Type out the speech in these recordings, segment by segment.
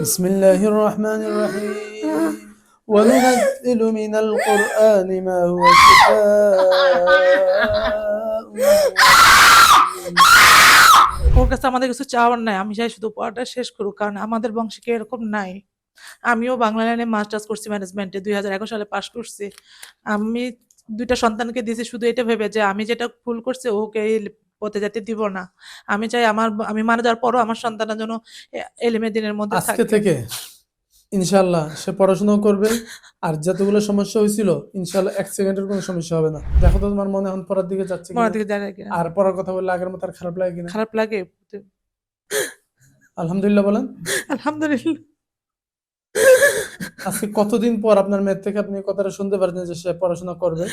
بسم الله الرحمن الرحيم وننزل من القرآن ما هو شفاء ওর কাছে আমাদের কিছু চাওয়ার নাই আমি চাই শুধু পড়াটা শেষ করুক কারণ আমাদের বংশে কেউ এরকম নাই আমিও বাংলা লাইনে মাস্টার্স করছি ম্যানেজমেন্টে দুই হাজার একুশ সালে পাশ করছি আমি দুইটা সন্তানকে দিয়েছি শুধু এটা ভেবে যে আমি যেটা ভুল করছি ওকে এই পথে যেতে দিব না। আমি চাই আমার আমি মারা যাওয়ার পরও আমার সন্তানরা যেন এলিমে দিনের মধ্যে আজকে থেকে। ইনশাল্লাহ সে পড়াশোনাও করবে আর যতগুলো সমস্যা হয়েছিল ইনশাল্লাহ এক সেকেন্ডের কোনো সমস্যা হবে না। দেখো তো তোমার মনে এখন পড়ার দিকে যাচ্ছে পড়ার দিকে যায় কিনা। আর পড়ার কথা বললে আগের মতো আর খারাপ লাগে কিনা। খারাপ লাগে। আলহামদুলিল্লাহ বলেন। আলহামদুলিল্লাহ। আজকে কতদিন পর আপনার মেয়ের থেকে আপনি কথাটা শুনতে পারছেন যে সে পড়াশোনা করবে?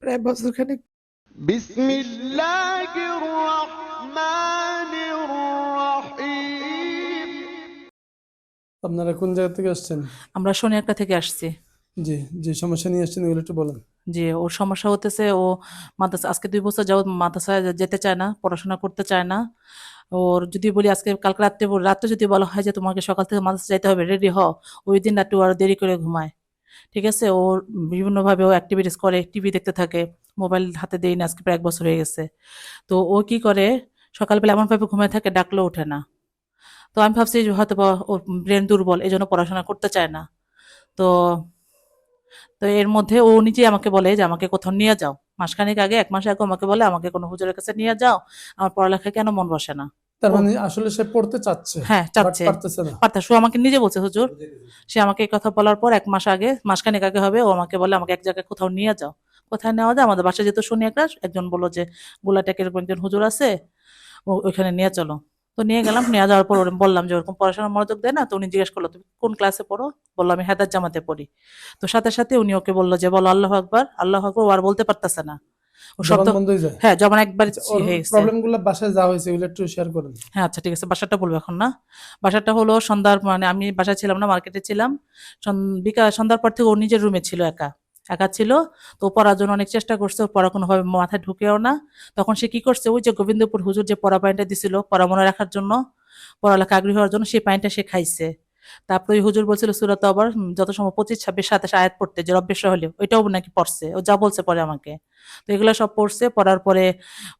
প্রায় বছর খানিক বিসমিল্লাহ। আপনারা কোন জায়গা থেকে আসছেন? আমরা একটা থেকে আসছি। জি যে সমস্যা নিয়ে আসছেন এগুলো একটু বলেন। যে ওর সমস্যা হতেছে ও মাদ্রাসা আজকে দুই বছর যাবত মাদ্রাসায় যেতে চায় না পড়াশোনা করতে চায় না। ওর যদি বলি আজকে কালকে রাত্রে রাত্রে যদি বলা হয় যে তোমাকে সকাল থেকে মাদ্রাসা যাইতে হবে রেডি হও ওই দিন রাত্রে ও আরও দেরি করে ঘুমায়। ঠিক আছে? ওর বিভিন্নভাবে ও অ্যাক্টিভিটিস করে টিভি দেখতে থাকে মোবাইল হাতে দেই না আজকে প্রায় এক বছর হয়ে গেছে। তো ও কি করে সকালবেলা এমনভাবে ঘুমায় থাকে ডাকলেও ওঠে না। তো আমি ভাবছি হয়তো বা ওর ব্রেন দুর্বল এই জন্য পড়াশোনা করতে চায় না। তো তো এর মধ্যে ও নিজে আমাকে বলে যে আমাকে কোথাও নিয়ে যাও। মাসখানেক আগে এক মাস আগে আমাকে বলে আমাকে কোনো হুজুরের কাছে নিয়ে যাও। আমার পড়ালেখা কেন মন বসে না? তার মানে আসলে সে পড়তে চাচ্ছে। হ্যাঁ চাচ্ছে। পারতেছে সে আমাকে নিজে বলছে হুজুর সে আমাকে এই কথা বলার পর এক মাস আগে মাসখানেক আগে হবে ও আমাকে বলে আমাকে এক জায়গায় কোথাও নিয়ে যাও। কোথায় নেওয়া যায়? আমাদের বাসায় যেহেতু শুনি একটা একজন বলল যে গোলাটেকের একজন হুজুর আছে ও ওইখানে নিয়ে চলো। তো নিয়ে গেলাম নিয়ে যাওয়ার পর বললাম যে ওরকম পড়াশোনা মনোযোগ দেয় না তো উনি জিজ্ঞেস করল তুমি কোন ক্লাসে পড়ো? বলল আমি হেদার জামাতে পড়ি। তো সাথে সাথে উনি ওকে বলল যে বলো আল্লাহ আকবার আল্লাহ আকবার ও আর বলতে পারতেছে না। হয়ে হ্যাঁ একবার ওর গেছে। প্রবলেমগুলো বাসায় যা হয়েছে এগুলো একটু শেয়ার করেন। হ্যাঁ আচ্ছা ঠিক আছে বাসাটা বলব এখন না। বাসাটা হলো সন্ধ্যার মানে আমি বাসায় ছিলাম না মার্কেটে ছিলাম। সন্ধ্যার পর থেকে ও নিজের রুমে ছিল একা। একা ছিল, তো পড়ার জন্য অনেক চেষ্টা করছে পড়া কোনোভাবে মাথায় ঢুকেও না। তখন সে কি করছে, ওই যে গোবিন্দপুর হুজুর যে পড়া পাইনটা দিছিল, পড়া মনে রাখার জন্য, পড়ালেখা আগ্রহী হওয়ার জন্য সেই পাইনটা সে খাইছে। তারপরে ওই হুজুর বলছিল, সুরত আবার যত সময় পঁচিশ, ছাব্বিশ, সাতাশ আয়াত পড়তে, যে রব্বেশ হলে ওইটাও নাকি পড়ছে, ও যা বলছে পরে আমাকে। তো এগুলো সব পড়ছে, পড়ার পরে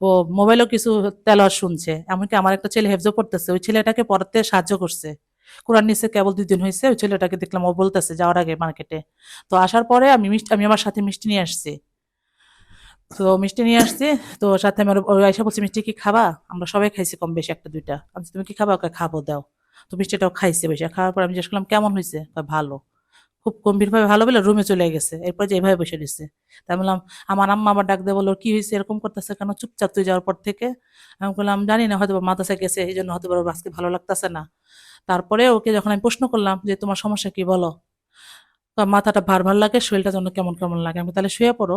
ও মোবাইলেও কিছু তেলাওয়াত শুনছে, এমনকি আমার একটা ছেলে হেফজো পড়তেছে, ওই ছেলেটাকে পড়াতে সাহায্য করছে। কোরআন নিচে কেবল দুই দিন হয়েছে ওই ছেলেটাকে দেখলাম ও বলতেছে যাওয়ার আগে মার্কেটে। তো আসার পরে আমি মিষ্টি, আমি আমার সাথে মিষ্টি নিয়ে আসছি। তো মিষ্টি নিয়ে আসছি, তো সাথে আমার আইসা বলছি, মিষ্টি কি খাবা? আমরা সবাই খাইছি কম বেশি একটা, দুইটা। আমি তুমি কি খাবা? ওকে খাব, দাও। তো মিষ্টিটাও খাইছে বেশি খাওয়ার পর আমি জিজ্ঞেস করলাম, কেমন হয়েছে ভালো। খুব গম্ভীর ভাবে ভালো বলে রুমে চলে গেছে। এরপর যে এভাবে বসে দিচ্ছে তাই বললাম, আমার আম্মা আবার ডাক দিয়ে বলল, কি হয়েছে? এরকম করতেছে কেন? চুপচাপ তুই যাওয়ার পর থেকে? আমি বললাম, জানি না হয়তো বা মাদ্রাসায় গেছে, এই জন্য হয়তো আজকে ভালো লাগতেছে না। তারপরে ওকে যখন আমি প্রশ্ন করলাম যে, তোমার সমস্যা কি বলো? মাথাটা ভার ভার লাগে, শরীরটা যেন কেমন কেমন লাগে। আমি তাহলে শুয়ে পড়ো।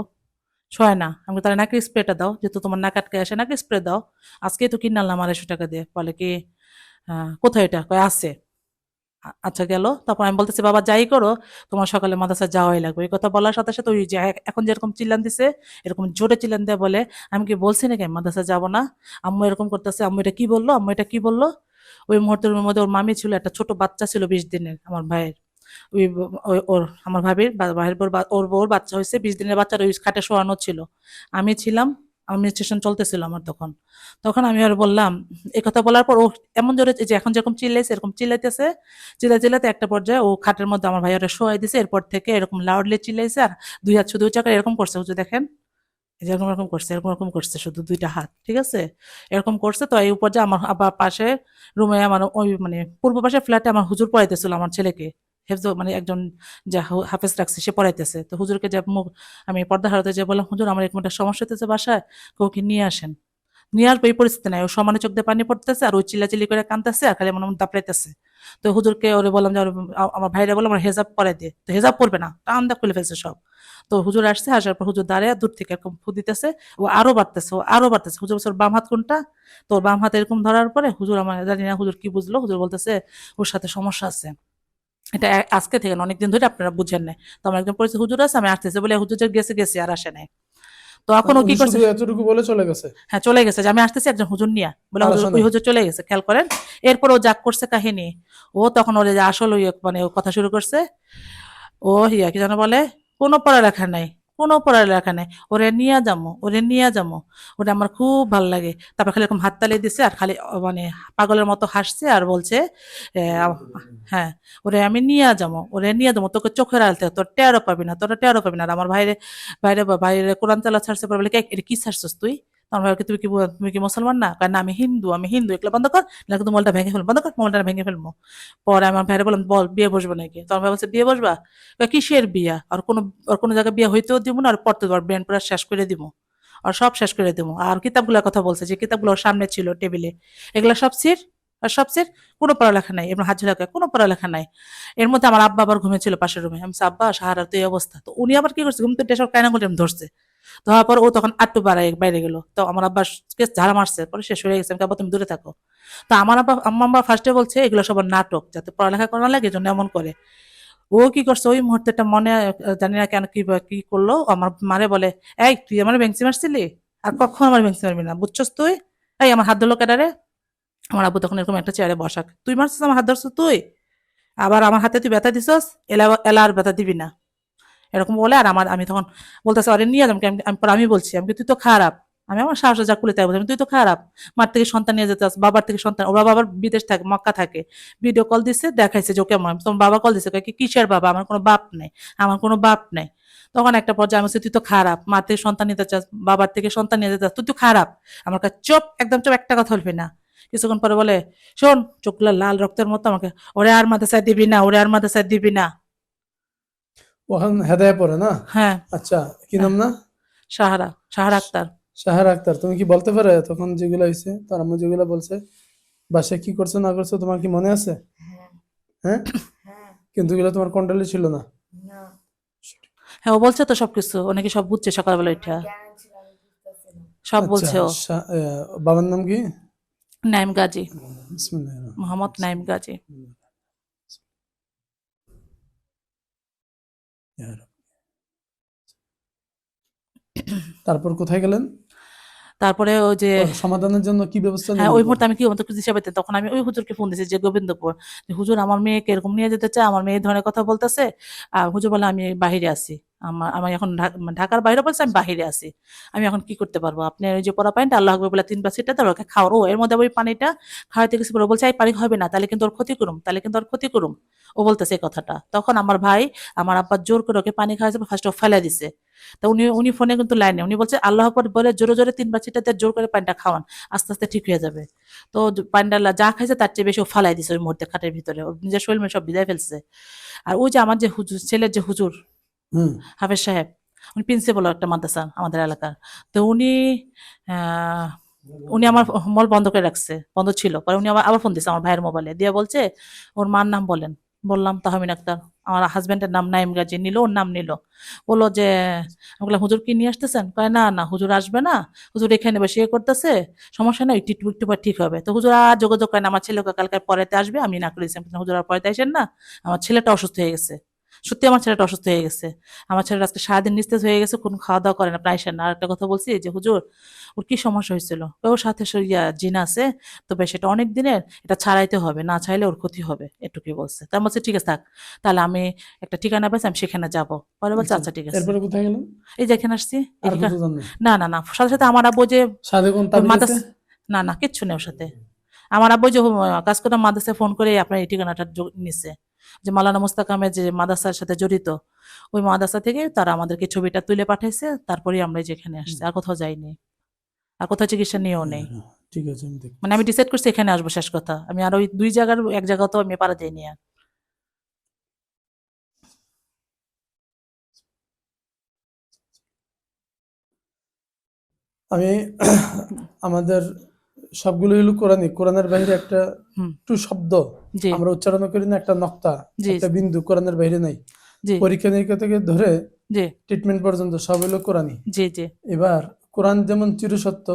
শোয় না। আমি তাহলে নাকি স্প্রেটা দাও, যেহেতু তোমার নাক আটকে আসে নাকি স্প্রে দাও। আজকেই তো কিনে আনলাম আড়াইশো টাকা দিয়ে। বলে কি কোথায় এটা? কয়, আছে। আচ্ছা গেল। তারপর আমি বলতেছি, বাবা, যাই করো, তোমার সকালে মাদ্রাসা যাওয়াই লাগবে। এই কথা বলার সাথে সাথে ওই যে এখন যেরকম চিল্লান দিছে, এরকম জোরে চিল্লান দেয় বলে, আমি কি বলছি নাকি? আমি মাদ্রাসা যাব না। আম্মু এরকম করতেছে, আম্মু, এটা কি বলল? আম্মু, এটা কি বলল? ওই মুহূর্তের মধ্যে ওর মামি ছিল, একটা ছোট বাচ্চা ছিল বিশ দিনের, আমার ভাইয়ের। ওই ওর, আমার ভাবির ভাইয়ের ওর বউর বাচ্চা হয়েছে, বিশ দিনের বাচ্চার ওই খাটে শোয়ানো ছিল। আমি ছিলাম অ্যাডমিনিস্ট্রেশন চলতেছিল আমার তখন। তখন আমি আর বললাম, এই কথা বলার পর ও এমন জোরে যে এখন যেরকম চিল্লাইছে, এরকম চিল্লাইতেছে চিল্লাই চিল্লাতে একটা পর্যায়ে ও খাটের মধ্যে আমার ভাইয়ারে শোয়াই দিছে, এরপর থেকে এরকম লাউডলি চিল্লাইছে আর দুই হাত শুধু চাকা এরকম করছে। হুজুর দেখেন, এই যে এরকম এরকম করছে, এরকম এরকম করছে, শুধু দুইটা হাত, ঠিক আছে? এরকম করছে তো এই উপর যে আমার আবার পাশে, রুমে আমার ওই মানে পূর্ব পাশে ফ্ল্যাটে আমার হুজুর পড়াইতেছিল আমার ছেলেকে। হেফজ মানে একজন যা হাফেজ রাখছে সে পড়াইতেছে। তো হুজুরকে যে মুখ আমি পর্দা হারাতে যে বললাম হুজুর আমার এরকম একটা সমস্যা হতেছে বাসায় ওকে নিয়ে আসেন? নিয়ে আসবে এই পরিস্থিতি নাই। ও সমানে চোখ দিয়ে পানি পড়তেছে আর ওই চিল্লাচিল্লি করে কানতেছে আর খালি মনে মনে দাপড়াইতেছে। তো হুজুরকে ওরে বললাম যে আমার ভাইরা বললাম আমার হেজাব পরে দিয়ে তো হেজাব পরবে না টান দা খুলে ফেলছে সব। তো হুজুর আসছে আসার পর হুজুর দাঁড়িয়ে দূর থেকে এরকম ফু দিতেছে ও আরও বাড়তেছে ও আরও বাড়তেছে। হুজুর বলছে, বাম হাত কোনটা? তো বাম হাত এরকম ধরার পরে হুজুর আমার জানি না হুজুর কি বুঝলো। হুজুর বলতেছে ওর সাথে সমস্যা আছে। এটা আজকে থেকে না অনেকদিন ধরে আপনারা বুঝেন নাই। তো আমার একজন পরিচিত হুজুর আছে আমি আসতেছে বলে হুজুর গেছে গেছে আর আসে নাই। তো এখন ও কি করছে? এতটুকু বলে চলে গেছে? হ্যাঁ চলে গেছে যে আমি আসতেছি একজন হুজুর নিয়া বলে হুজুর ওই হুজুর চলে গেছে খেয়াল করেন। এরপর ও যাক করছে কাহিনী ও তখন ওরে যে আসল ওই মানে কথা শুরু করছে। ও হিয়া কি যেন বলে কোনো পড়ালেখা নাই। কোনো পড়ালেখা নেই। ওরে নিয়ে যাব ওরে নিয়ে যাব ওটা আমার খুব ভালো লাগে। তারপর খালি এরকম হাততালি দিছে আর খালি মানে পাগলের মতো হাসছে আর বলছে হ্যাঁ ওরে আমি নিয়ে যাব ওরে নিয়ে যাব তোকে চোখের আলতে তোর টেরো পাবি না তোরা টেরো পাবি না। আর আমার ভাইরে ভাইরে ভাইরে কোরআন তালা ছাড়ছে পরে বলে "কে, ছাড়ছিস তুই? তোমার ভাই তুমি কি তুমি কি মুসলমান না? কারণ আমি হিন্দু আমি হিন্দু এগুলো বন্ধ কর না কিন্তু মোবাইলটা ভেঙে ফেলব, বন্ধ কর মোবাইলটা ভেঙে ফেলব। পরে আমার ভাইরে বললাম, বল, বিয়ে বসবো নাকি? তোমার ভাই বলছে, বিয়ে বসবা? কিসের বিয়া? আর কোনো আর কোনো জায়গায় বিয়ে হইতেও দিব না, আর পড়তে দেবো ব্রেন পুরো শেষ করে দিব। আর সব শেষ করে দিব। আর কিতাবগুলোর কথা বলছে যে, কিতাবগুলো সামনে ছিল টেবিলে। এগুলো সব সির, আর সব সির, কোনো পড়ালেখা নাই। এবং হাজিরা কোনো পড়ালেখা নাই। এর মধ্যে আমার আব্বা আবার ঘুমেছিল পাশের রুমে। আমি আব্বা, সাহারার তো এই অবস্থা। তো উনি আবার কি করছে? ঘুম থেকে সব কায়না করে ধরছে। ধরার পর ও তখন আটটু বাড়ায় বাইরে গেল। তো আমার আব্বা কেস ঝাড়া মারছে, পরে শেষ হয়ে গেছে। আমি তুমি দূরে থাকো। তো আমার আব্বা, আম্মা আব্বা ফার্স্টে বলছে, এগুলো সবার নাটক, যাতে পড়ালেখা করা লাগে এজন্য এমন করে। ও কি করছে, ওই মুহূর্তেটা মনে জানি না কেন কি কি করল, আমার মারে বলে, এই, তুই আমার বেঞ্চি মারছিলি? আর কখন আমার বেঞ্চি মারবি না, বুঝছস তুই? এই, আমার হাত ধরলো কেটারে আমার আব্বু তখন এরকম একটা চেয়ারে বসাক, তুই মারছিস, আমার হাত ধরছিস তুই? আবার আমার হাতে তুই ব্যথা দিছস? এলা এলা আর ব্যথা দিবি না। এরকম বলে, আর আমার আমি তখন বলতেছে, আরে, নিয়ে যাম আমি আমি- বলছি, আমি তুই তো খারাপ। আমি আমার সাহসে যা কুলে তাই বলছি তুই তো খারাপ। মার থেকে সন্তান নিয়ে যেতে বাবার থেকে সন্তান, ওরা বাবার বিদেশ থাকে, মক্কা থাকে। ভিডিও কল দিছে, দেখাইছে যে ওকে তোমার বাবা কল দিছে কি কিসের বাবা? আমার কোনো বাপ নেই, আমার কোনো বাপ নেই। তখন একটা পর্যায়ে আমি তুই তো খারাপ। মা থেকে সন্তান নিতে চাস, বাবার থেকে সন্তান নিয়ে যেতে তুই তো খারাপ। আমার কাছে চোপ, একদম চোপ, একটা কথা বলবি না। কিছুক্ষণ পরে বলে, শোন, চোখগুলা লাল রক্তের মতো আমাকে, ওরে আর মাদ্রাসায় দিবি না, ওরে আর মাদ্রাসায় দিবি না। ওখান হেদায় পড়ে না? হ্যাঁ। আচ্ছা কি নাম না? সাহারা সাহারা আক্তার। শাহার আক্তার তুমি কি বলতে পারো তখন যেগুলো হয়েছে তার আম্মু যেগুলো বলছে বাসায় কি করছ না করছ তোমার কি মনে আছে? হ্যাঁ। কিন্তু এগুলো তোমার কন্ট্রোলে ছিল না। হ্যাঁ ও বলছে তো সবকিছু ও নাকি সব বুঝছে সকালবেলা উঠা। সব বলছে ও। আচ্ছা, বাবার নাম কি? নাইম গাজী। মোহাম্মদ নাইম গাজী। তারপর কোথায় গেলেন? তারপরে ওই যে সমাধানের জন্য কি ব্যবস্থা হ্যাঁ ওই? মুহূর্তে আমি কি মতো কিছু হিসাবে তখন আমি ওই হুজুরকে ফোন দিয়েছি যে গোবিন্দপুর হুজুর আমার মেয়েকে এরকম নিয়ে যেতে চায় আমার মেয়ে ধরনের কথা বলতেছে আর হুজুর বলে আমি বাহিরে আছি। আমার আমি এখন মানে ঢাকার বাইরে বলছে আমি বাহিরে আছি। আমি এখন কি করতে পারব? আপনি ওই যে পড়া পানিটা আল্লাহ বলে তিন পাঁচ সিটটা তার ওকে খাওয়ার। ও এর মধ্যে ওই পানিটা খাওয়াতে গেছি বলে বলছে এই পানি হবে না তাহলে কিন্তু ওর ক্ষতি করুম তাহলে কিন্তু ওর ক্ষতি করুম। ও বলতেছে এই কথাটা। তখন আমার ভাই আমার আব্বা জোর করে ওকে পানি খাওয়াইছে ফার্স্ট ও ফেলে দিছে। তা উনি উনি ফোনে কিন্তু লাইনে উনি বলছে আল্লাহ আকবর বলে জোরে জোরে তিন পাঁচ সিটটাতে জোর করে পানিটা খাওয়ান আস্তে আস্তে ঠিক হয়ে যাবে। তো পান্ডালা যা খাইছে তার চেয়ে বেশি ও ফালাই দিছে ওই মুহূর্তে খাটের ভিতরে। ওর নিজের শরীর সব বিদায় ফেলছে। আর ওই যে আমার যে হুজুর ছেলের যে হুজুর হাফেজ সাহেব উনি প্রিন্সিপাল একটা মাদ্রাসা আমাদের এলাকার। তো উনি আহ, উনি আমার মল বন্ধ করে রাখছে বন্ধ ছিল। পরে উনি আবার আবার ফোন দিচ্ছে আমার ভাইয়ের মোবাইলে দিয়ে বলছে ওর মার নাম বলেন। বললাম তাহমিন আক্তার। আমার হাজবেন্ডের নাম নাইম গাজী, নিল, ওর নাম নিল। বলল যে, আমি বললাম, হুজুর কি নিয়ে আসতেছেন? কয়, না না, হুজুর আসবে না। হুজুর এখানে বসে ইয়ে করতেছে, সমস্যা নেই, একটু একটু পর ঠিক হবে। তো হুজুর আর যোগাযোগ করেন আমার ছেলেকে কালকে পরেতে আসবে, আমি না করেছি হুজুর আর পরেতে আসেন না, আমার ছেলেটা অসুস্থ হয়ে গেছে। সত্যি আমার ছেলেটা অসুস্থ হয়ে গেছে। আমার ছেলেটা আজকে সারাদিন নিস্তেজ হয়ে গেছে কোনো খাওয়া দাওয়া করে না প্রায় আসেন না আর একটা কথা বলছি যে হুজুর ওর কি সমস্যা হয়েছিল? ওর সাথে ইয়া জিন আছে তবে সেটা অনেক দিনের এটা ছাড়াইতে হবে না চাইলে ওর ক্ষতি হবে এটুকুই বলছে। তার বলছে ঠিক আছে থাক তাহলে আমি একটা ঠিকানা পেয়েছি আমি সেখানে যাব। পরে বলছে আচ্ছা ঠিক আছে। এরপরে কোথায় গেলেন? এই যে এখানে আসছি না না না সাথে সাথে আমার আব্বু যে? না না কিচ্ছু নেই ওর সাথে। আমার আব্বু যে কাজ করে মাদ্রাসায় ফোন করে আপনার এই ঠিকানাটা নিছে। যে মালানা মুস্তাকামের যে মাদ্রাসার সাথে জড়িত ওই মাদ্রাসা থেকে তারা আমাদেরকে ছবিটা তুলে পাঠাইছে তারপরে আমরা যেখানে আসছি আর কোথাও যাইনি। আর কোথাও চিকিৎসা নিয়েও নেই। হ্যাঁ, ঠিক আছে আমি মানে আমি ডিসাইড করছি এখানে আসব শেষ কথা। আমি আর ওই দুই জায়গার এক জায়গাও তো আমি পারা যাইনি আর। আমি আমাদের সবগুলো হলো কোরআনই। কোরআনের বাইরে একটা। একটু শব্দ। আমরা উচ্চারণ করি না একটা নক্তা একটা বিন্দু কোরআনের বাইরে নাই। পরীক্ষা নিরীক্ষা থেকে ধরে ট্রিটমেন্ট পর্যন্ত সব হলো কোরআনই। জি জি। এবার কোরআন যেমন চিরসত্য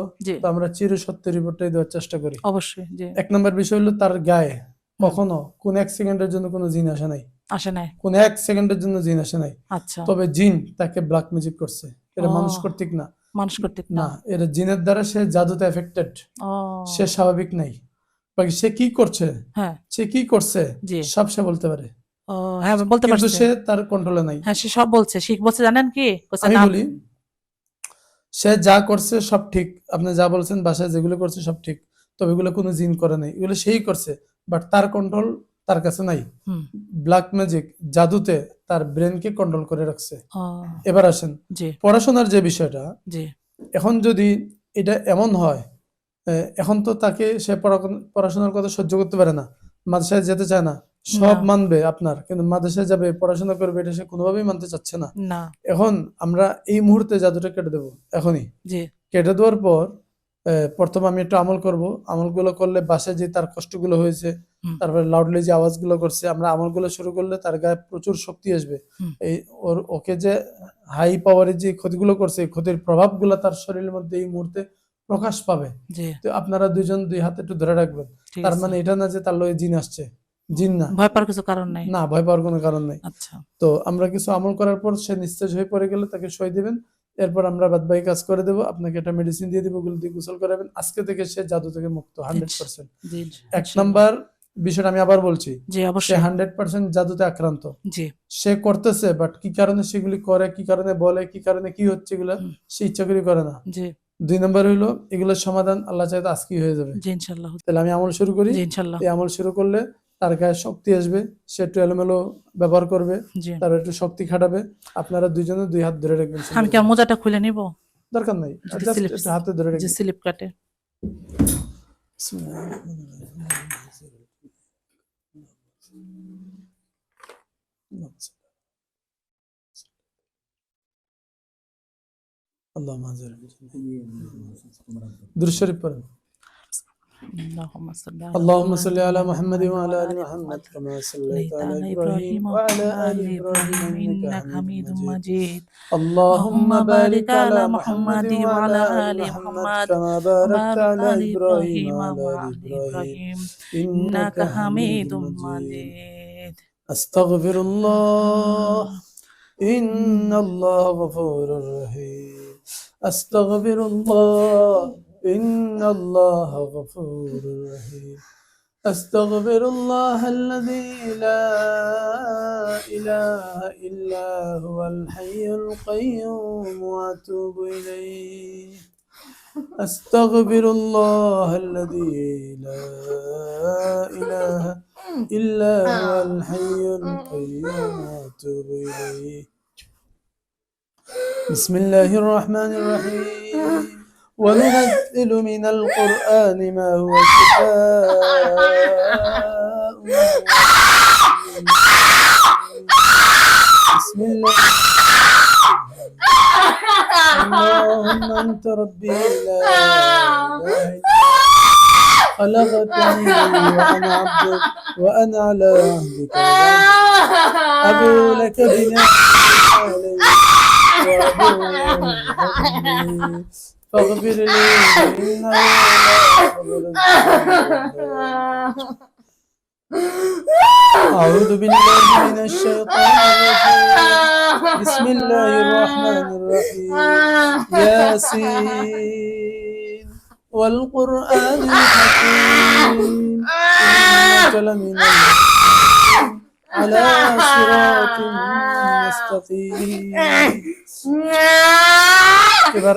তো আমরা চিরসত্য রিপোর্টটাই দেওয়ার চেষ্টা করি। অবশ্যই এক নম্বর বিষয় হলো তার গায়ে। কখনো কোন এক সেকেন্ডের জন্য কোনো জিন আসে নাই। আসে নাই। কোন এক সেকেন্ডের জন্য জিন আসে নাই। আচ্ছা। তবে জিন তাকে ব্ল্যাক ম্যাজিক করছে। এটা মানুষ কর্তৃক না। মানুষ কর্তৃক না এটা জিনের দ্বারা সে জাদুতে এফেক্টেড সে স্বাভাবিক নাই। বাকি সে কি করছে? হ্যাঁ। সে কি করছে? সব সে বলতে পারে। হ্যাঁ বলতে পারছে। সে তার কন্ট্রোলে নাই। হ্যাঁ সে সব বলছে। বলছে জানেন কি? আমি বলি সে যা করছে সব ঠিক। আপনি যা বলছেন বাসায় যেগুলো করছে সব ঠিক। তবে এগুলো কোনো জিন করে নাই। এগুলো সেই করছে। বাট তার কন্ট্রোল তার কাছে নাই। ব্ল্যাক ম্যাজিক জাদুতে তার ব্রেনকে কন্ট্রোল করে রাখছে। এবার আসেন পড়াশোনার যে বিষয়টা এখন যদি এটা এমন হয় এখন তো তাকে সে পড়াশোনার কথা সহ্য করতে পারে না মাদ্রাসায় যেতে চায় না সব মানবে আপনার কিন্তু মাদ্রাসায় যাবে পড়াশোনা করবে এটা সে কোনোভাবেই মানতে চাচ্ছে না। এখন আমরা এই মুহূর্তে জাদুটা কেটে দেবো এখনই। কেটে দেওয়ার পর প্রথমে আমি একটু আমল করব। আমলগুলো করলে বাসায় যে তার কষ্টগুলো হয়েছে তারপরে লাউডলি যে আওয়াজগুলো করছে আমরা আমলগুলো শুরু করলে তার গায়ে প্রচুর শক্তি আসবে। এই ওর ওকে যে হাই পাওয়ারের যে ক্ষতিগুলো করছে ক্ষতির প্রভাবগুলো তার শরীরের মধ্যে এই মুহূর্তে প্রকাশ পাবে। তো আপনারা দুজন দুই হাতে একটু ধরে রাখবেন। তার মানে এটা না যে তার লয়ে জিন আসছে। জিন না। ভয় পাওয়ার কিছু কারণ নাই। না ভয় পাওয়ার কোনো কারণ নেই। আচ্ছা। তো আমরা কিছু আমল করার পর সে নিস্তেজ হয়ে পড়ে গেলে তাকে সই দিবেন। এরপর আমরা বাদবাকি কাজ করে দেবো। আপনাকে একটা মেডিসিন দিয়ে দিব ওগুলো দিয়ে গোসল করাবেন। আজকে থেকে সে জাদু থেকে মুক্ত হান্ড্রেড পার্সেন্ট এক নাম্বার বিষয়টা আমি আবার বলছি সে হান্ড্রেড পার্সেন্ট জাদুতে আক্রান্ত। সে করতেছে বাট কি কারণে সেগুলি করে কি কারণে বলে কি কারণে কি হচ্ছে এগুলো সে ইচ্ছা করে করে না। দুই নম্বর হইল এগুলোর সমাধান আল্লাহ চাইতে আজকেই হয়ে যাবে। তাহলে আমি আমল শুরু করি। এই আমল শুরু করলে তার গায়ে শক্তি আসবে সে একটু এলোমেলো ব্যবহার করবে তার একটু শক্তি খাটাবে। আপনারা দুইজনে দুই হাত ধরে রাখবেন আমি কি মোজাটা খুলে নিব? দরকার নাই। হাতে ধরে রাখবেন স্লিপ কাটে আল্লাহ মাজার اللهم صل على اللهم محمد صل على محمد وعلى آل محمد كما صليت على إبراهيم وعلى آل إبراهيم إنك حميد مجيد. اللهم بارك على محمد وعلى آل محمد كما باركت على إبراهيم وعلى آل إبراهيم. إنك حميد مجيد. أستغفر الله. إن الله غفور رحيم. أستغفر الله. إن الله غفور رحيم. أستغفر الله الذي لا إله إلا هو الحي القيوم وأتوب إليه. أستغفر الله الذي لا إله إلا هو الحي القيوم وأتوب إليه. بسم الله الرحمن الرحيم. وننزل من القرآن ما هو شفاء بسم الله. اللهم أنت ربي لا خلقتني وأنا عبدك. وأنا على عهدك أبو لك بنعمتك علي وأبو بذنبي فاغفر لي أعوذ بالله من الشيطان الرجيم بسم الله الرحمن الرحيم ياسين والقرآن الحكيم إنك لمن على صراط مستقيم كبر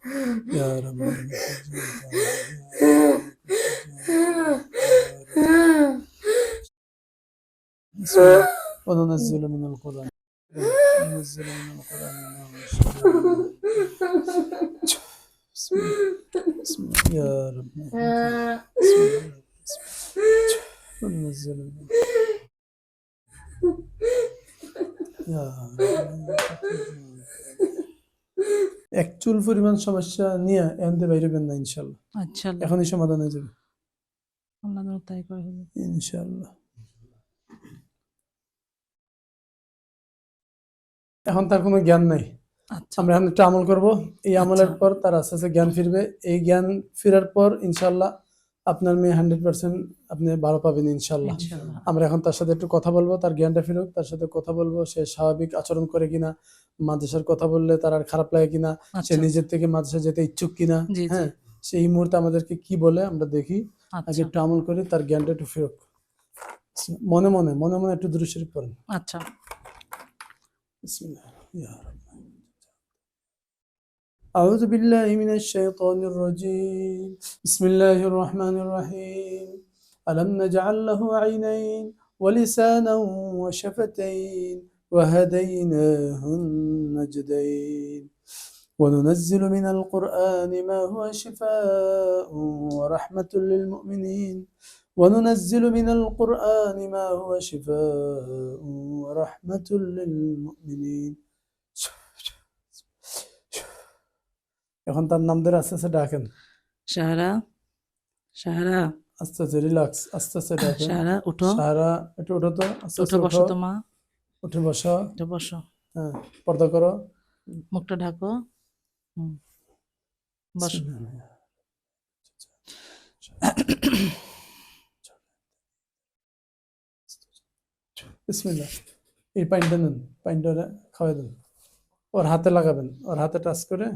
الله يا رب بسم الله وننزل من القرآن وننزل من القرآن ما هو شفاء. بسم الله بسم الله يا رب بسم الله بسم الله وننزل من يا رب এক পরিমাণ সমস্যা নিয়ে এনতে বাইরেবেন না ইনশাল্লাহ। আচ্ছা। এখনই সমাধান হয়ে যাবে। আল্লাহ তাই করে। ইনশাল্লাহ। এখন তার কোনো জ্ঞান নাই। আচ্ছা। আমরা এখন একটা আমল করব। এই আমলের আচ্ছা। পর তার আস্তে আস্তে জ্ঞান ফিরবে। এই জ্ঞান ফিরার পর ইনশাল্লাহ আপনার মেয়ে হান্ড্রেড পার্সেন্ট আপনি ভালো পাবেন ইনশাল্লাহ। আমরা এখন তার সাথে একটু কথা বলব তার জ্ঞানটা ফিরুক তার সাথে কথা বলব সে স্বাভাবিক আচরণ করে কিনা মাদ্রাসার কথা বললে তার আর খারাপ লাগে কিনা সে আচ্ছা। নিজের থেকে মাদ্রাসা যেতে ইচ্ছুক কিনা হ্যাঁ সেই মুহূর্তে আমাদেরকে কি বলে আমরা দেখি। আগে আচ্ছা। একটু আমল করি তার জ্ঞানটা একটু ফিরুক। মনে মনে মনে মনে একটু দৃশ্যের পড়েন আচ্ছা। أعوذ بالله من الشيطان الرجيم. بسم الله الرحمن الرحيم. ألم نجعل له عينين ولسانا وشفتين وهديناه النجدين. وننزل من القرآن ما هو شفاء ورحمة للمؤمنين. وننزل من القرآن ما هو شفاء ورحمة للمؤمنين. এখন তার নাম ধরে আস্তে আস্তে ডাকেন। সাহারা সাহারা। আস্তে আস্তে রিল্যাক্স আস্তে আস্তে ডাকেন। সাহারা উঠো। সাহারা একটু ওঠো তো আস্তে উঠো বসো তো মা উঠে বসো। উঠে বসো। হ্যাঁ পর্দা করো। মুখটা ঢাকো। হুম। বসো। বিসমিল্লাহ। এই পাইনটা নেন পাইনটা খাওয়াই দেন। ওর হাতে লাগাবেন। ওর হাতে টাচ করে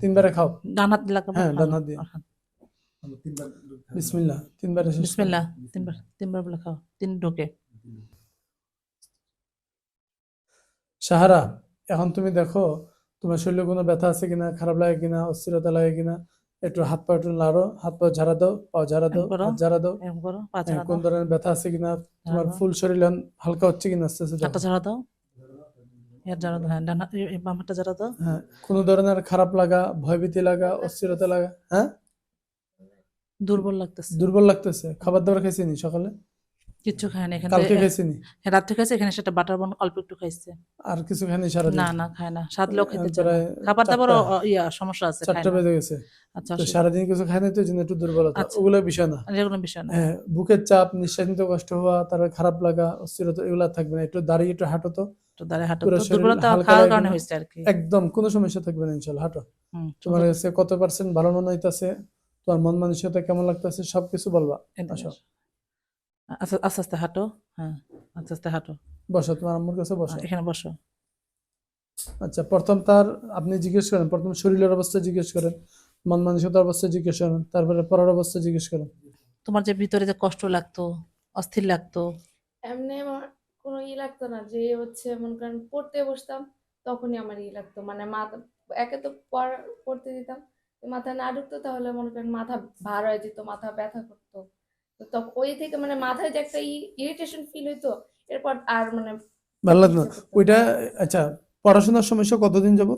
তিনবারে খাও। ডান হাত লাগাবো হ্যাঁ, ডান হাত দিয়ে। বিসমিল্লাহ তিনবারে বিসমিল্লাহ তিনবার তিনবার বলে খাও। তিন ঢোকে। সাহারা এখন তুমি দেখো তোমার শরীরে কোনো ব্যথা আছে কিনা খারাপ লাগে কিনা অস্থিরতা লাগে কিনা একটু হাত পা একটু নাড়ো হাত পা ঝাড়া দাও পা ঝাড়া দাও। হাত ঝাড়া দাও। হ্যাঁ, কোন ধরনের ব্যথা আছে কিনা তোমার ফুল শরীর হালকা হচ্ছে কিনা আস্তে আস্তে ছাড়া দাও। এর জানা হ্যাঁ ডান বাম হাতটা জানা তো? হ্যাঁ কোনো ধরনের খারাপ লাগা ভয়ভীতি লাগা অস্থিরতা লাগা হ্যাঁ? দুর্বল লাগতেছে। দুর্বল লাগতেছে। খাবার দাবার খাইছেনি সকালে? কিচ্ছু খায় না এখানে কালকে খাইছিনি? হ্যাঁ, রাত্রে খাইছে এখানে সেটা বাটার বন অল্প একটু খাইছে। আর কিছু সারাদিন? না না খায় না। সাত লোক খেতে চায় খাবার দাবার ইয়া সমস্যা আছে চারটা বেজে গেছে। আচ্ছা সারাদিন কিছু খাই নাই তো জন্য একটু দুর্বলতা। আচ্ছা। ওগুলো বিষয় না। এগুলো বিষয় না। হ্যাঁ বুকের চাপ নিঃশ্বাস নিতে কষ্ট হওয়া তারপর খারাপ লাগা অস্থিরতা এগুলো থাকবে না। একটু দাঁড়িয়ে একটু হাঁটো তো। দাঁড়িয়ে হাঁটো পুরো তো। শরীর দুর্বলতা খাওয়ার কারণে না? আর কি। একদম কোনো সমস্যা থাকবে না ইনশাল্লাহ। হাঁটো। তোমার কাছে কত পার্সেন্ট ভালো মনে হইতাছে? তোমার মন মানসিকতা কেমন লাগতেছে? সবকিছু বলবা। আসো। আস্তে আস্তে আস্তে হাঁটো। হ্যাঁ আস্তে আস্তে হাঁটো। বসো তোমার আম্মুর কাছে বসো। এখানে বসো। আচ্ছা প্রথম তার আপনি জিজ্ঞেস করেন প্রথম শরীরের অবস্থা জিজ্ঞেস করেন মন মানসিকতার অবস্থা জিজ্ঞেস করেন তারপরে পড়ার অবস্থা জিজ্ঞেস করেন। তোমার যে ভিতরে যে কষ্ট লাগতো অস্থির লাগতো। এমনি আমার কোনো ই লাগতো না যে হচ্ছে মনে করেন পড়তে বসতাম তখনই আমার ই লাগতো। মানে মাথা একে তো পড়া- পড়তে দিতাম মাথা না ঢুকতো তাহলে মনে করেন মাথা ভার হয়ে যেত মাথা ব্যথা করতো। তো ওই থেকে মানে মাথায় যে একটা ইরিটেশন ফিল হইতো এরপর আর মানে ভালো না। ওইটা আচ্ছা পড়াশোনার সমস্যা কতদিন যাব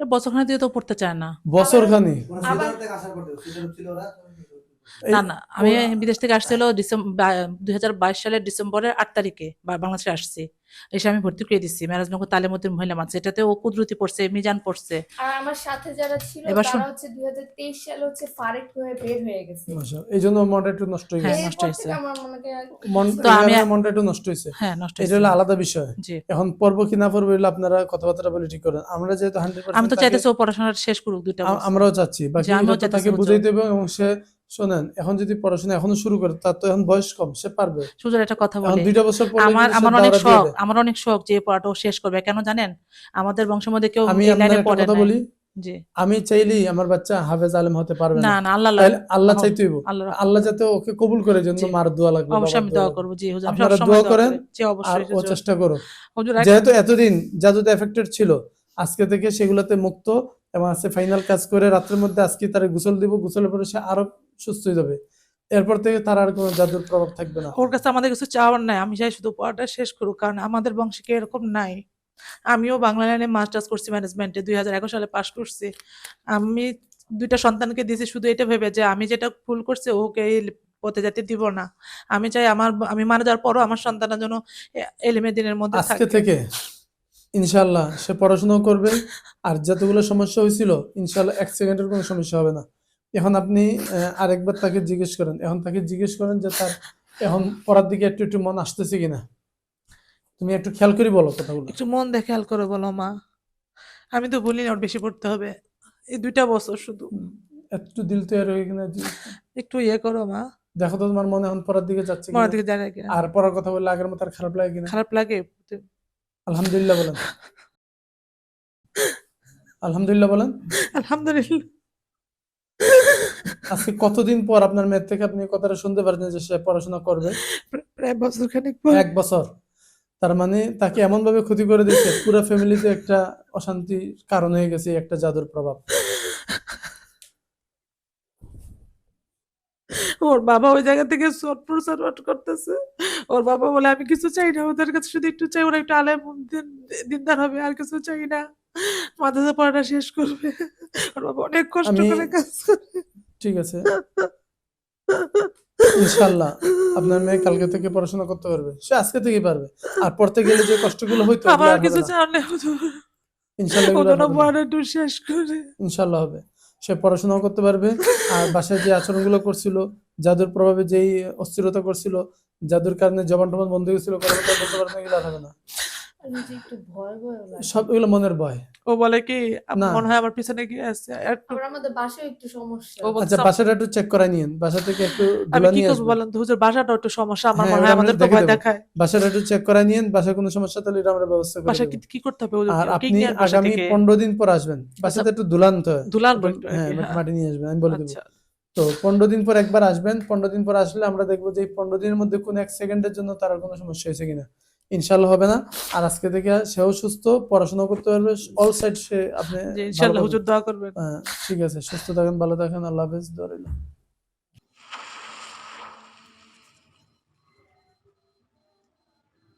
বছরখানে দিয়ে তো পড়তে চায় না। বছর খানি আবার- না না আমি বিদেশ থেকে আসছিল ডিসেম্বর দুই হাজার বাইশ সালের ডিসেম্বরের আট তারিখে বা- বাংলাদেশে আসছি। এসে আমি ভর্তি করে দিচ্ছি ম্যানেজমেন্ট তালিমতির মহিলা মাদ্রাসা এটাতে ও কুদরতি পড়ছে মিজান পড়ছে। আর আমার সাথে যারা ছিল তারা হচ্ছে দুই হাজার তেইশ সালে হচ্ছে ফারেক হয়ে বের হয়ে গেছে। এই জন্য মনটা একটু নষ্ট হয়ে হ্যাঁ, গেছে নষ্ট হয়েছে। তো আমি- মনটা একটু নষ্ট হয়েছে। হ্যাঁ নষ্ট এটা হলো আলাদা বিষয়। এখন পড়ব কি না পড়ব এগুলো আপনারা কথাবার্তা বলে ঠিক করেন। আমরা যেহেতু হান্ড্রেড আমি তো চাইতেছি ও পড়াশোনা শেষ করুক দুইটা আমরাও চাচ্ছি বাকি তাকে বুঝাইতে হবে এবং সে শোনেন এখন যদি পড়াশোনা এখনও শুরু করে তার তো এখন বয়স কম সে পারবে। সুজয় একটা কথা বলি। দুইটা বছর পরে আমার আমার অনেক শখ আমার অনেক শখ যে পড়াটা শেষ করবে। কেন জানেন? আমাদের বংশের মধ্যে কেউ আমি লাইনে পড়ে কথা বলি জি। আমি চাইলেই আমার বাচ্চা হাফেজ আলেম হতে পারবে না। না আল্লাহ আল্লাহ আল্লাহ- যাতে ওকে কবুল করে জন্য মার দোয়া লাগবে অবশ্যই আমি দোয়া। করব। জি হুজুর আপনারা দোয়া করেন, আর ও চেষ্টা করো যেহেতু এতদিন জাদুতে এফেক্টেড ছিল আজকে থেকে সেগুলোতে মুক্ত এবং আজকে ফাইনাল কাজ করে রাত্রের মধ্যে আজকে তারা গোসল দিব গোসলের পরে সে আরও সুস্থ হয়ে যাবে। এরপর থেকে তার আর কোনো জাদুর প্রভাব থাকবে না। ওর কাছে আমাদের কিছু চাওয়ার নাই। আমি চাই শুধু পড়াটা শেষ করুক কারণ আমাদের বংশে কেউ এরকম নাই। আমিও বাংলা লাইনে মাস্টার্স করছি ম্যানেজমেন্টে দুই হাজার একুশ সালে পাশ করছি। আমি দুইটা সন্তানকে দিয়েছি শুধু এটা ভেবে যে আমি যেটা ভুল করছি ওকে এই পথে যেতে দিব না। আমি চাই আমার আমি মারা যাওয়ার পরও আমার সন্তানের জন্য এলেমে দিনের মধ্যে আজকে থেকে। ইনশাল্লাহ সে পড়াশোনাও করবে। আর যতগুলো সমস্যা হয়েছিল ইনশাল্লাহ এক সেকেন্ডের কোনো সমস্যা হবে না। এখন আপনি আরেকবার তাকে জিজ্ঞেস করেন। এখন তাকে জিজ্ঞেস করেন যে তার এখন পড়ার দিকে একটু একটু মন আসতেছে কিনা। তুমি একটু খেয়াল করে বলো কথাগুলো। একটু মন দিয়ে খেয়াল করে বলো মা। আমি তো বলি না ওর বেশি পড়তে হবে। এই দুইটা বছর শুধু। একটু দিল তৈরি হয়ে কিনা একটু ইয়ে করো মা। দেখো তো তোমার মনে এখন পড়ার দিকে যাচ্ছে পড়ার দিকে জানে কিনা। আর পড়ার কথা বললে আগের মতো আর খারাপ লাগে কিনা। খারাপ লাগে। আলহামদুলিল্লাহ বলেন। আলহামদুলিল্লাহ বলেন। আলহামদুলিল্লাহ। আজকে কতদিন পর আপনার মেয়ের থেকে আপনি কথাটা শুনতে পারছেন যে সে পড়াশোনা করবে? প্রায়- বছর খানিক পর। এক বছর। তার মানে তাকে এমন ভাবে ক্ষতি করে দিয়েছে পুরো ফ্যামিলিতে একটা অশান্তির কারণ হয়ে গেছে একটা জাদুর প্রভাব। ওর বাবা ওই জায়গা থেকে শর্ট প্রচার করতেছে। ওর বাবা বলে আমি কিছু চাই না ওদের কাছে শুধু একটু চাই ওরা একটু দিন- দিনদার হবে আর কিছু চাই না। মাদ্রাসা পড়াটা শেষ করবে। ওর বাবা অনেক কষ্ট করে কাজ করে। ঠিক আছে। ইনশাল্লাহ আপনার মেয়ে কালকে থেকে পড়াশোনা করতে পারবে। সে আজকে থেকেই পারবে। আর পড়তে গেলে যে কষ্টগুলো হইতো আমার কিছু। ইনশাল্লাহ। পড়াটা শেষ করে। ইনশাল্লাহ হবে। সে পড়াশোনাও করতে পারবে। আর বাসায় যে আচরণগুলো করছিল জাদুর প্রভাবে যেই অস্থিরতা করছিল জাদুর কারণে জবান টবান বন্ধ হয়েছিল বলতে পারবে এগুলো হবে না। সব এগুলো মনের ভয়। ও বলে কি মনে হয় আমার পিছনে কি আছে। একটু আমাদের বাসায় একটু সমস্যা। আচ্ছা বাসাটা একটু চেক নিয়েন। বাসা থেকে একটু আমি কি নিয়ে করব বলেন তো? হুজুর বাসাটা একটু সমস্যা। আমার হ্যাঁ, মনে হয় আমাদের তো ভয় দেখায়। বাসাটা একটু চেক নিয়েন। বাসায় কোনো সমস্যা তাহলে এটা আমরা ব্যবস্থা করে বাসা কি করতে হবে হুজুর? আর আপনি আগামী থেকে পনেরো দিন পর আসবেন। বাসাতে একটু দুলান বলতো আর হ্যাঁ। মাটি নিয়ে আসবেন আমি বলে দেবো। আচ্ছা। তো পনেরো দিন পর একবার আসবেন। পনেরো দিন পর আসলে আমরা দেখব যে এই পনেরো দিনের মধ্যে কোন এক সেকেন্ডের জন্য তার আর কোনো সমস্যা হয়েছে কিনা। ইনশাল্লাহ হবে না। আর আজকে থেকে সেও সুস্থ পড়াশোনা করতে পারবে। অল সাইড সে আপনি ইনশাল্লাহ হুজুর দোয়া করবেন। হ্যাঁ, ঠিক আছে। সুস্থ থাকেন ভালো থাকেন। আল্লাহ হাফেজ। রইল।